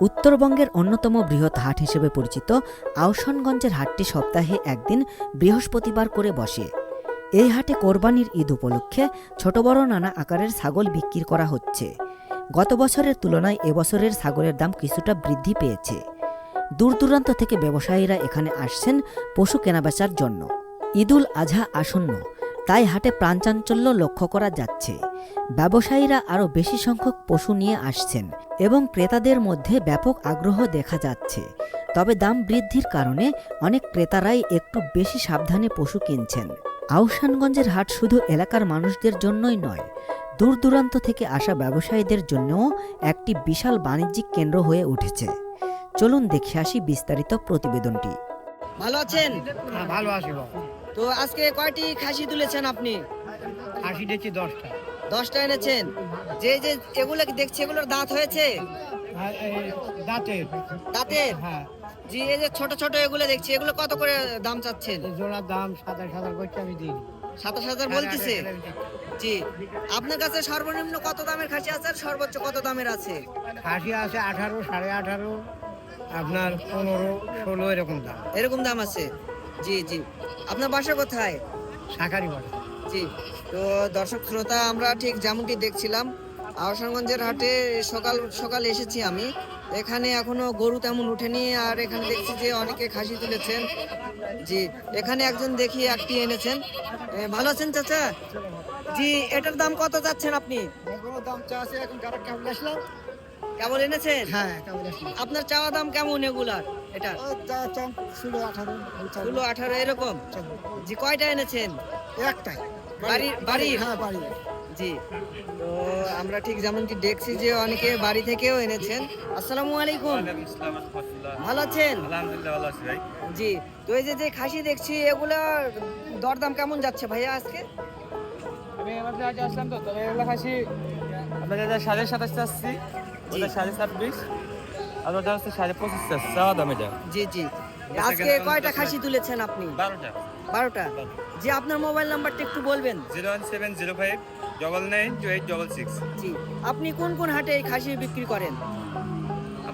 উত্তরবঙ্গের অন্যতম বৃহৎ হাট হিসেবে পরিচিত আউশানগঞ্জের হাটটি সপ্তাহে একদিন বৃহস্পতিবার করে বসে। এই হাটে কোরবানির ঈদ উপলক্ষে ছোট বড় নানা আকারের ছাগল বিক্রি করা হচ্ছে। গত বছরের তুলনায় এবছরের ছাগলের দাম কিছুটা বৃদ্ধি পেয়েছে। দূর দূরান্ত থেকে ব্যবসায়ীরা এখানে আসছেন পশু কেনাবেচার জন্য। ঈদুল আজহা আসন্ন। তাই হাটে প্রাণচাঞ্চল্য লক্ষ্য করা যাচ্ছে। ব্যবসায়ীরা আরও বেশি সংখ্যক পশু নিয়ে আসছেন এবং ক্রেতাদের মধ্যে ব্যাপক আগ্রহ দেখা যাচ্ছে। তবে দাম বৃদ্ধির কারণে অনেক ক্রেতারাই একটু বেশি সাবধানে পশু কিনছেন। আউশানগঞ্জের হাট শুধু এলাকার মানুষদের জন্যই নয় দূর দূরান্ত থেকে আসা ব্যবসায়ীদের জন্যও একটি বিশাল বাণিজ্যিক কেন্দ্র হয়ে উঠেছে। চলুন দেখে আসি বিস্তারিত প্রতিবেদনটি। ভালো আছেন? হ্যাঁ ভালো আছি বাবা। তো আজকে কয়টি খাসি তুলেছেন আপনি? খাসি দেখছি দশটা। দশটা এনেছেন। যে যে এগুলো কি দেখছি এগুলোর দাঁত হয়েছে? আর দাঁতের। দাঁতের? হ্যাঁ। জি এই যে ছোট ছোট এগুলো দেখছি এগুলো কত করে দাম চাচ্ছেন? জোড়ার দাম সাতাশ হাজার করছে আমি দিই সাতাশ হাজার বলতেছে? জি। আপনার কাছে সর্বনিম্ন কত দামের খাসি আছে আর সর্বোচ্চ কত দামের আছে? খাসি আছে আঠারো সাড়ে আঠারো আপনার পনেরো ষোলো এরকম দাম। এরকম দাম আছে। জি জি। আপনার বাসা কোথায়? জি। তো দর্শক শ্রোতা আমরা ঠিক যেমনটি দেখছিলাম আহসানগঞ্জের হাটে সকাল সকাল এসেছি আমি। এখানে এখনও গরু তেমন উঠেনি আর এখানে দেখছি যে অনেকে খাসি তুলেছেন। জি এখানে একজন দেখি একটি এনেছেন। ভালো আছেন চাচা? জি এটার দাম কত যাচ্ছেন আপনি? দাম এখন কেমন এনেছেন? হ্যাঁ কেমন আপনার চাওয়া দাম কেমন এগুলার? এটা? ষোলো আঠারো ষোলো আঠারো এরকম? জি কয়টা এনেছেন? একটাই। বাড়ির বাড়ির হ্যাঁ বাড়ি জি। তো আমরা ঠিক যেমনটি দেখছি যে অনেকে বাড়ি থেকেও এনেছেন। আসসালামু আলাইকুম। ভালো আছেন? জি। তো এই যে যে খাসি দেখছি এগুলা দরদাম কেমন যাচ্ছে ভাইয়া আজকে? আমি আমার আগে আসলাম তো তবে এগুলো খাসি আমরা যেটা সাড়ে সাতাশ চাচ্ছি ওটা সাড়ে ছাব্বিশ আর ওটা হচ্ছে সাড়ে পঁচিশ চাচ্ছি চাওয়া দামে যা জি জি। আজকে কয়টা খাসি তুলেছেন আপনি? বারোটা? বারোটা। জি আপনার মোবাইল নাম্বারটা একটু বলবেন। Zero one seven zero five double nine two eight double six. জি আপনি কোন কোন হাটে এই খাসি বিক্রি করেন?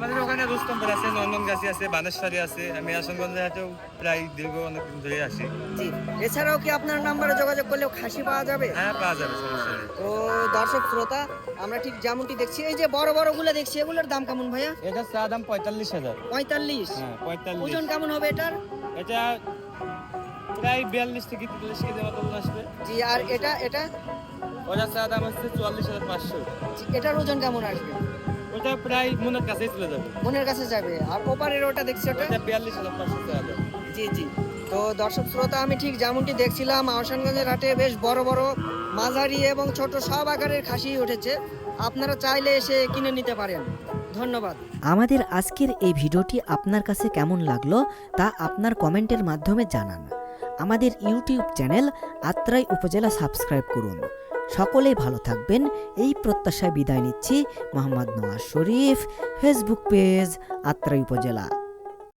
আমাদের ওখানে রুস্তমপুর আছে নন্দনগাছি আছে বানেশ্বরী আছে। আমি আসানগঞ্জের হাটেও প্রায় দীর্ঘ অনেক দিন ধরে আসি জি এছাড়াও কি আপনার নাম্বারে যোগাযোগ করলেও খাসি পাওয়া যাবে? হ্যাঁ পাওয়া যাবে সমস্যা নেই। তো দর্শক শ্রোতা আমরা ঠিক যেমনটি দেখছি এই যে বড় বড়গুলো দেখছি এগুলোর দাম কেমন ভাইয়া? এটা চা দাম পঁয়তাল্লিশ হাজার। পঁয়তাল্লিশ? হ্যাঁ পঁয়তাল্লিশ। ওজন কেমন হবে এটার? এটা প্রায় বিয়াল্লিশ থেকে তেতাল্লিশ কেজি মতো আসবে। জি আর এটা এটা? ওটা চা দাম হচ্ছে চুয়াল্লিশ হাজার পাঁচশো। জি, এটার ওজন কেমন আসবে? ওটা প্রায় মনের কাছেই চলে যাবে। মনের কাছে যাবে। আর ওপারের ওটা দেখছি ওটা? ওটা বিয়াল্লিশ হাজার পাঁচশো চা জি জি। তো দর্শক শ্রোতা আমি ঠিক যেমনটি দেখছিলাম আহসানগঞ্জের হাটে বেশ বড় বড় মাঝারি এবং ছোট সব আকারের খাসি উঠেছে। আপনারা চাইলে এসে কিনে নিতে পারেন। ধন্যবাদ। আমাদের আজকের এই ভিডিওটি আপনার কাছে কেমন লাগল তা আপনার কমেন্টের মাধ্যমে জানান। আমাদের ইউটিউব চ্যানেল আত্রাই উপজেলা সাবস্ক্রাইব করুন। সকলেই ভালো থাকবেন। এই প্রত্যাশায় বিদায় নিচ্ছি। মোহাম্মদ নওয়াজ শরীফ ফেসবুক পেজ আত্রাই উপজেলা।